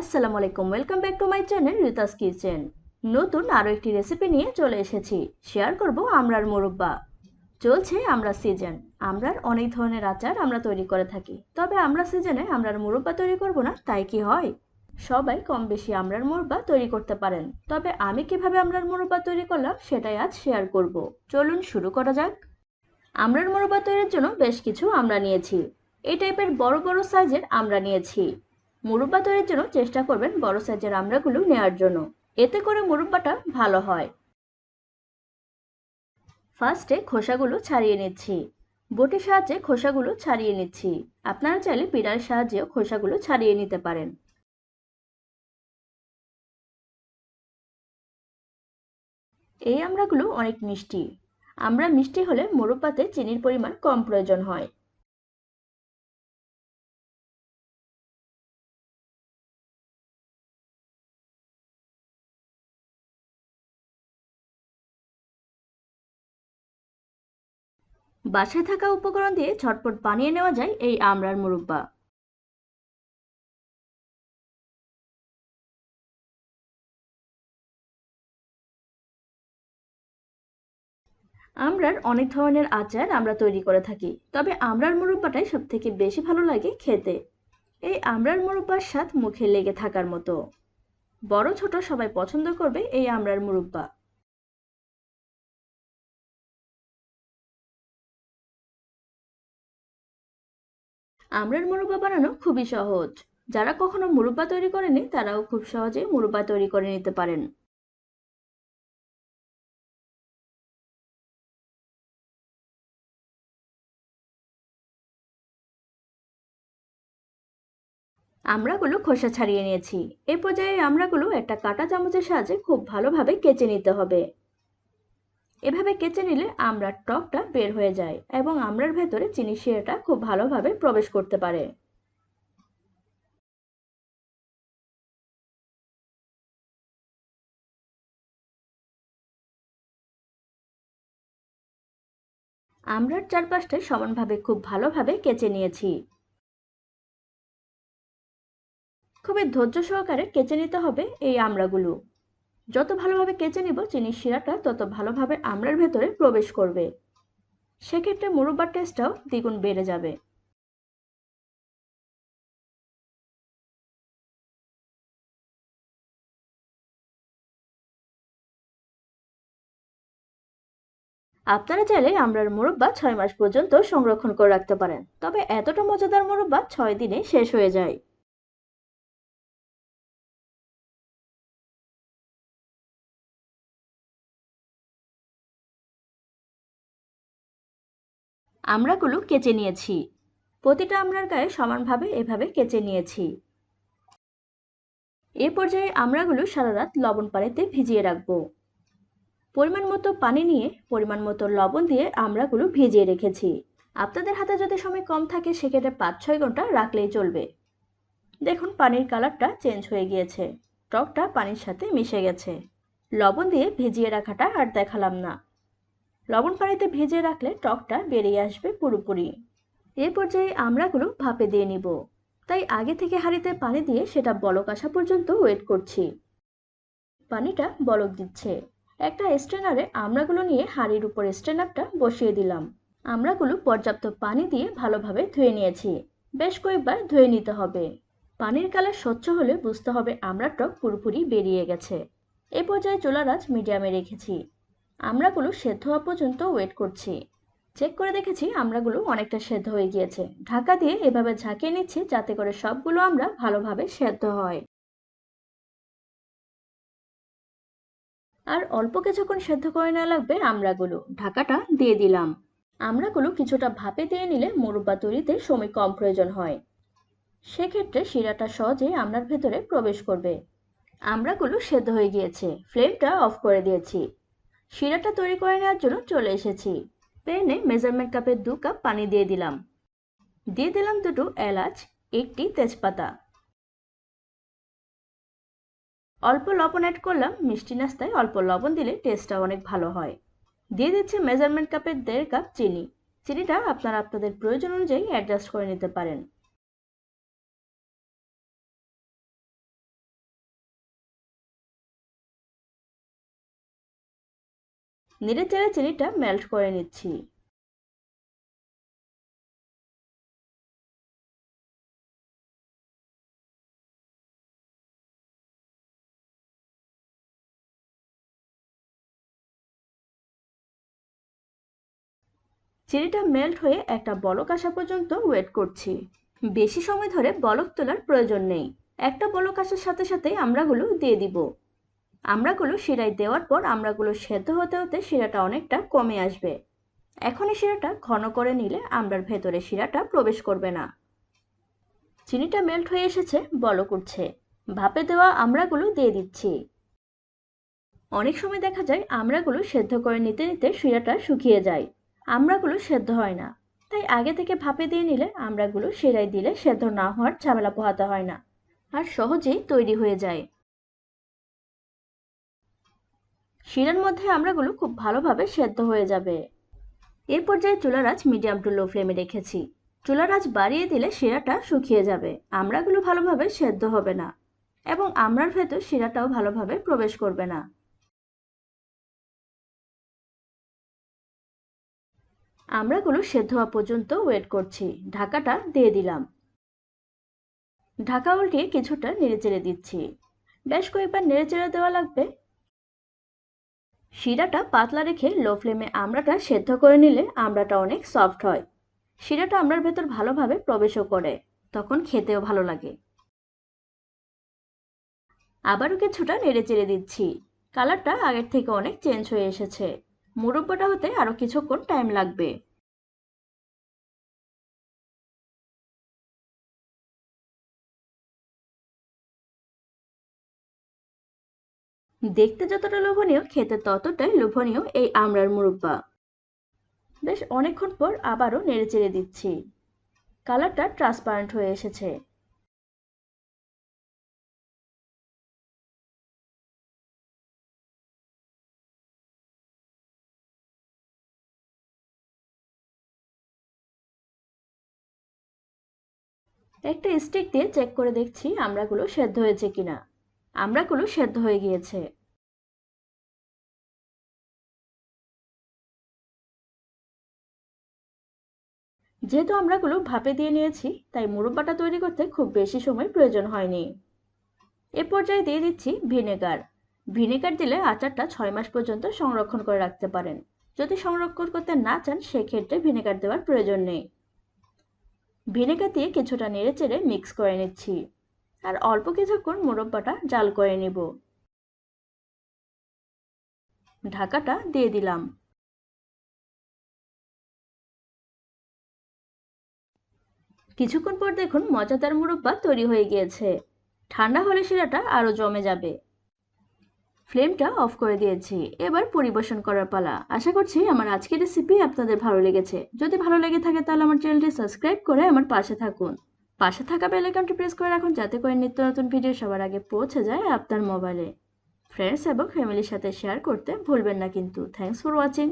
আসসালামু আলাইকুম welcome back to my channel Rita's kitchen নতুন আরও একটি রেসিপি নিয়ে চলে এসেছি। শেয়ার করব আমরার মোরব্বা। চলছে আমরা সিজন আমরার অনেক ধরনের আচার আমরা তৈরি করে থাকি। তবে আমরা সিজনে আমরার মুরব্বা তৈরি করব না, তাই কি হয়? সবাই কম বেশি আমরার মুরব্বা তৈরি করতে পারেন। তবে আমি কীভাবে আমরার মুরব্বা তৈরি করলাম, সেটাই আজ শেয়ার করব। চলুন শুরু করা যাক। আমরার মুরব্বা তৈরির জন্য বেশ কিছু আমরা নিয়েছি। এই টাইপের বড় বড় সাইজের আমরা নিয়েছি। মুরব্বা তৈরির জন্য চেষ্টা করবেন বড় সাইজের আমড়াগুলো নেওয়ার জন্য। এতে করে মুরব্বাটা ভালো হয়। ফার্স্টে খোসাগুলো ছাড়িয়ে নিচ্ছি। বটির সাহায্যে খোসাগুলো ছাড়িয়ে নিচ্ছি। আপনারা চাইলে পিড়ার সাহায্যেও খোসাগুলো ছাড়িয়ে নিতে পারেন। এই আমড়াগুলো অনেক মিষ্টি। আমরা মিষ্টি হলে মুরব্বাতে চিনির পরিমাণ কম প্রয়োজন হয়। বাসায় থাকা উপকরণ দিয়ে ঝটপট বানিয়ে নেওয়া যায় এই আমড়ার মুরব্বা। আমরার অনেক ধরনের আচার আমরা তৈরি করে থাকি, তবে আমরার মুরব্বাটাই সব থেকে বেশি ভালো লাগে খেতে। এই আমরার মুরব্বার স্বাদ মুখে লেগে থাকার মতো। বড় ছোট সবাই পছন্দ করবে এই আমরার মুরব্বা। আমরার মুরব্বা বানানো খুবই সহজ। যারা কখনো মুরব্বা তৈরি করেনি তারাও খুব সহজে মুরব্বা তৈরি করে নিতে পারেন। আমড়াগুলো খোসা ছাড়িয়ে নিয়েছি। এ পর্যায়ে আমড়াগুলো একটা কাঁটা চামচের সাহায্যে খুব ভালোভাবে কেচে নিতে হবে। এভাবে কেচে নিলে আমড়ার টকটা বের হয়ে যায় এবং আমড়ার ভেতরে চিনি শিরাটা খুব ভালোভাবে প্রবেশ করতে পারে। আমড়ার চারপাশটা সমানভাবে খুব ভালোভাবে কেচে নিয়েছি। খুবই ধৈর্য সহকারে কেচে নিতে হবে এই আমড়াগুলো যত ভালোভাবে কেচে নিব চিনির শিরাটা তত ভালোভাবে আমড়ার ভেতরে প্রবেশ করবে। সেক্ষেত্রে মুরব্বার টেস্টটাও দ্বিগুণ বেড়ে যাবে। আপনারা চাইলে আমরার মুরব্বা ছয় মাস পর্যন্ত সংরক্ষণ করে রাখতে পারেন, তবে এতটা মজাদার মুরব্বা ছয় দিনে শেষ হয়ে যায়। আমড়াগুলো কেচে নিয়েছি। প্রতিটা আমড়ার গায়ে সমানভাবে এভাবে কেচে নিয়েছি। এ পর্যায়ে আমড়াগুলো সারা রাত লবণ পানিতে ভিজিয়ে রাখব। পরিমাণ মতো পানি নিয়ে পরিমাণ মতো লবণ দিয়ে আমড়াগুলো ভিজিয়ে রেখেছি। আপনাদের হাতে যদি সময় কম থাকে, সেক্ষেত্রে পাঁচ ছয় ঘণ্টা রাখলেই চলবে। দেখুন, পানির কালারটা চেঞ্জ হয়ে গিয়েছে। টকটা পানির সাথে মিশে গেছে। লবণ দিয়ে ভিজিয়ে রাখাটা আর দেখালাম না। লবণ পানিতে ভেজে রাখলে টকটা বেরিয়ে আসবে পুরোপুরি। এ পর্যায়ে আমড়াগুলো ভাপে দিয়ে নিব। তাই আগে থেকে হাঁড়িতে পানি দিয়ে সেটা বলক আসা পর্যন্ত ওয়েট করছি। পানিটা বলক দিচ্ছে। একটা স্ট্রেনারে আমড়াগুলো নিয়ে হাঁড়ির উপর স্ট্রেনারটা বসিয়ে দিলাম। আমড়াগুলো পর্যাপ্ত পানি দিয়ে ভালোভাবে ধুয়ে নিয়েছি। বেশ কয়েকবার ধুয়ে নিতে হবে। পানির কালার স্বচ্ছ হলে বুঝতে হবে আমড়ার টক পুরোপুরি বেরিয়ে গেছে। এ পর্যায়ে চুলার আঁচ মিডিয়ামে রেখেছি। আমড়াগুলো সেদ্ধ হওয়া পর্যন্ত ওয়েট করছি। চেক করে দেখেছি আমড়াগুলো অনেকটা সেদ্ধ হয়ে গিয়েছে। ঢাকা দিয়ে এভাবে ঝাঁকিয়ে নিচ্ছি যাতে করে সবগুলো আমরা ভালোভাবে সেদ্ধ হয়। আর অল্প কিছুক্ষণ সেদ্ধ করে নেওয়া লাগবে আমড়াগুলো ঢাকাটা দিয়ে দিলাম। আমড়াগুলো কিছুটা ভাপে দিয়ে নিলে মুরব্বা তৈরিতে সময় কম প্রয়োজন হয়। সেক্ষেত্রে শিরাটা সহজেই আমড়ার ভেতরে প্রবেশ করবে। আমড়াগুলো সেদ্ধ হয়ে গিয়েছে। ফ্লেমটা অফ করে দিয়েছি। শিরাটা তৈরি করে নেওয়ার জন্য চলে এসেছি। প্যানে মেজারমেন্ট কাপের দু কাপ পানি দিয়ে দিলাম। দিয়ে দিলাম দুটো এলাচ, একটি তেজপাতা। অল্প লবণ অ্যাড করলাম, মিষ্টি নাস্তায় অল্প লবণ দিলে টেস্টটা অনেক ভালো হয়। দিয়ে দিচ্ছি মেজারমেন্ট কাপের দেড় কাপ চিনি। চিনিটা আপনারা আপনাদের প্রয়োজন অনুযায়ী অ্যাডজাস্ট করে নিতে পারেন। নেড়ে চেড়ে চিনিটা মেল্ট করে নিচ্ছি। চিনিটা মেল্ট হয়ে একটা বলক আসা পর্যন্ত ওয়েট করছি। বেশি সময় ধরে বলক তোলার প্রয়োজন নেই। একটা বলক আসার সাথে সাথে আমড়াগুলো দিয়ে দিব। আমড়াগুলো শিরায় দেওয়ার পর আমড়াগুলো সেদ্ধ হতে হতে শিরাটা অনেকটা কমে আসবে। এখনই শিরাটা ঘন করে নিলে আমড়ার ভেতরে শিরাটা প্রবেশ করবে না। চিনিটা মেল্ট হয়ে এসেছে, বলক উঠছে। ভাপে দেওয়া আমড়াগুলো দিয়ে দিচ্ছি। অনেক সময় দেখা যায় আমড়াগুলো সেদ্ধ করে নিতে নিতে শিরাটা শুকিয়ে যায়। আমড়াগুলো সেদ্ধ হয় না। তাই আগে থেকে ভাপে দিয়ে নিলে আমড়াগুলো সেরাই দিলে সেদ্ধ না হওয়ার ঝামেলা পোহাতে হয় না। আর সহজেই তৈরি হয়ে যায়। শিরার মধ্যে আমড়াগুলো খুব ভালোভাবে সেদ্ধ হয়ে যাবে। এর পর্যায়ে চুলার মিডিয়াম টু লো ফ্লেমে রেখেছি। চুলার বাড়িয়ে দিলে শিরাটা শুকিয়ে যাবে। আমড়াগুলো ভালোভাবে সেদ্ধ হবে না এবং আমড়ার ভেতর শিরাটাও ভালোভাবে প্রবেশ করবে না। আমড়াগুলো সেদ্ধ হওয়া পর্যন্ত ওয়েট করছি। ঢাকাটা দিয়ে দিলাম। ঢাকা উল্টিয়ে কিছুটা নেড়েচেড়ে দিচ্ছি। বেশ কয়েকবার নেড়ে নেড়েচেড়ে দেওয়া লাগবে। শিরাটা পাতলা রেখে লো ফ্লেমে আমড়াটা সেদ্ধ করে নিলে আমড়াটা অনেক সফট হয়। শিরাটা আমড়ার ভেতর ভালোভাবে প্রবেশও করে, তখন খেতেও ভালো লাগে। আবারও কিছুটা নেড়ে চেড়ে দিচ্ছি। কালারটা আগের থেকে অনেক চেঞ্জ হয়ে এসেছে। মুরব্বাটা হতে আরও কিছুক্ষণ টাইম লাগবে। দেখতে যতটা লোভনীয়, খেতে ততটাই লোভনীয় এই আমড়ার মুরব্বা। বেশ অনেকক্ষণ পর আবারও নেড়ে চেড়ে দিচ্ছি। কালারটা ট্রান্সপারেন্ট হয়ে এসেছে। একটা স্টিক দিয়ে চেক করে দেখছি আমড়াগুলো সেদ্ধ হয়েছে কিনা। আমড়াগুলো সেদ্ধ হয়ে গিয়েছে। যেহেতু আমড়াগুলো ভাপে দিয়ে নিয়েছি, তাই মুরব্বাটা তৈরি করতে খুব বেশি সময় প্রয়োজন হয়নি। এ পর্যায়ে দিয়ে দিচ্ছি ভিনেগার। ভিনেগার দিলে আচারটা ছয় মাস পর্যন্ত সংরক্ষণ করে রাখতে পারেন। যদি সংরক্ষণ করতে না চান, সেক্ষেত্রে ভিনেগার দেওয়ার প্রয়োজন নেই। ভিনেগার দিয়ে কিছুটা নেড়ে চেড়ে মিক্স করে নিচ্ছি। আর অল্প কিছুক্ষণ মুরব্বাটা জাল করে নিব। ঢাকাটা দিয়ে দিলাম। কিছুক্ষণ পর দেখুন মজাদার মুরব্বা তৈরি হয়ে গিয়েছে। ঠান্ডা হলে শিরাটা আরও জমে যাবে। ফ্লেমটা অফ করে দিয়েছি। এবার পরিবেশন করার পালা। আশা করছি আমার আজকের রেসিপি আপনাদের ভালো লেগেছে। যদি ভালো লেগে থাকে তাহলে আমার চ্যানেলটি সাবস্ক্রাইব করে আমার পাশে থাকুন। পাশে থাকা বেল আইকনটি প্রেস করে রাখুন, যাতে করে নিত্য নতুন ভিডিও সবার আগে পৌঁছে যায় আপনার মোবাইলে ফ্রেন্ডস এবং ফ্যামিলির সাথে শেয়ার করতে ভুলবেন না কিন্তু। Thanks for watching